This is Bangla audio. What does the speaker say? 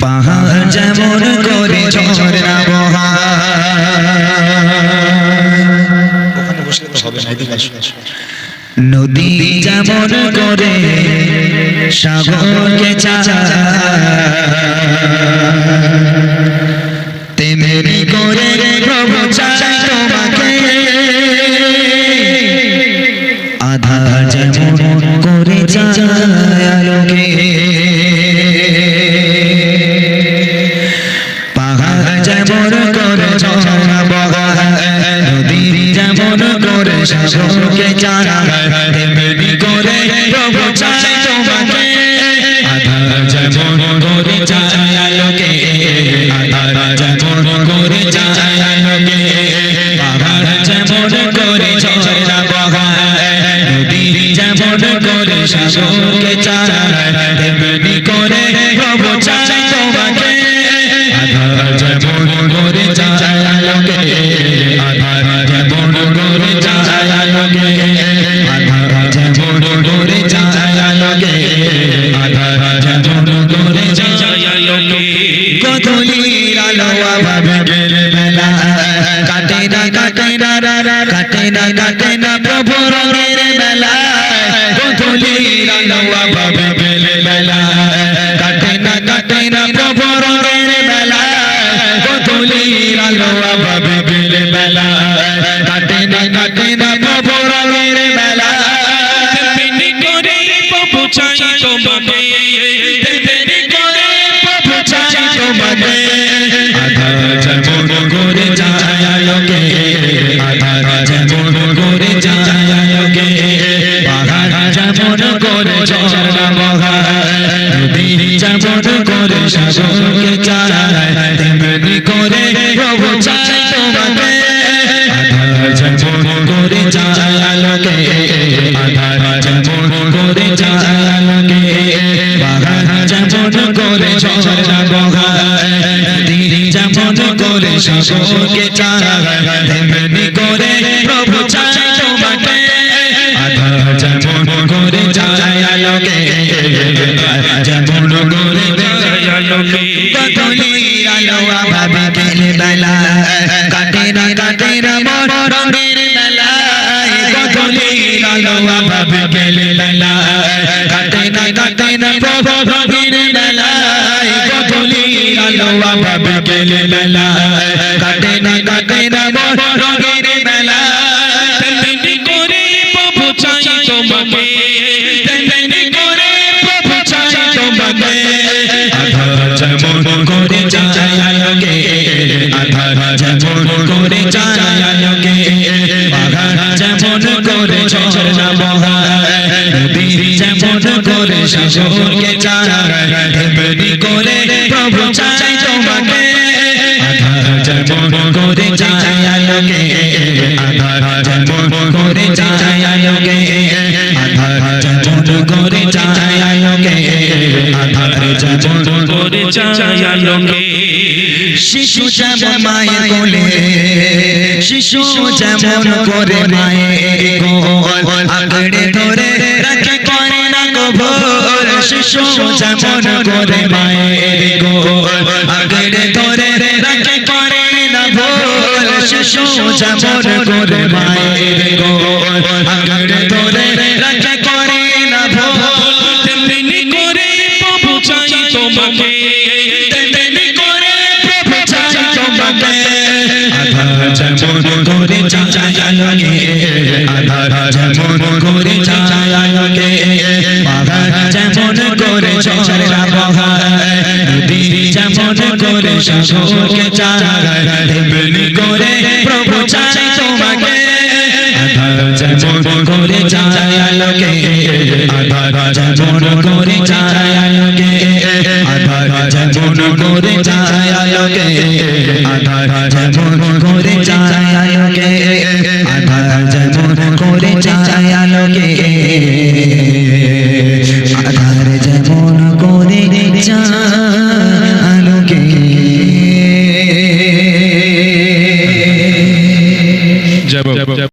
পাহাড় যেমন করে বহা ওখানে বসলে তো হবে না এদিকে নদী যেমন করে সাগরকে চায় করে সাগরকে চায় করে প্রভু চায় তোমাকে। আধার যেমন করে চায় আলোকে, আধার যেমন করে চায় আলোকে পাহাড় যেমন করে ঝরনা বগায়। নদী যেমন করে সাগরকে চায় তেমনি করে প্রভু চায় তোমাকে। আধার যেমন করে চায় কাটে না কাটে না প্রভু রঙের কদলির আলো আভাবে গেলে বেলা কাটে না কাটে না প্রভু রঙের কদলির আলো আভাবে গেলে বেলা কাটে না কাটে না প্রভু রঙের বেলা তেমনি করে প্রভু চাই তোমাকে। নদী যেমন করে সাগরকে চায় তেমনি করে প্রভু চাই তোমাকে। আধার যেমন করে যায় আলোকে, আধার যেমন করে যায় আলোকে। পাহাড় যেমন করে ঝরনা বগায় সাগরকে চায় করে প্রভু যায় সাগরকে চায় করে প্রভু তোমাকে করে আলোকে করে আলোকে করে আলোকে শিশু যেমন শিশু করে মায়ের যেমন করে মায়ের কোল আগড়ে ধরে রাখে করে না ভোর শিশু যেমন করে মায়ের কোল আগড়ে ধরে রাখে করে না ভোর তেমনি করে প্রভু চাই তোমাকে। তেমনি করে প্রভু চাই তোমাকে। আধার যেমন করে আলোকে। আধার যেমন করে যায় করে সাগরকে চায় করে, প্রভু চাই তোমাকে। যেমন করে যায় আলোকে, আধার যেমন করে চায় আলোকে, আধার যেমন করে চায় আলোকে।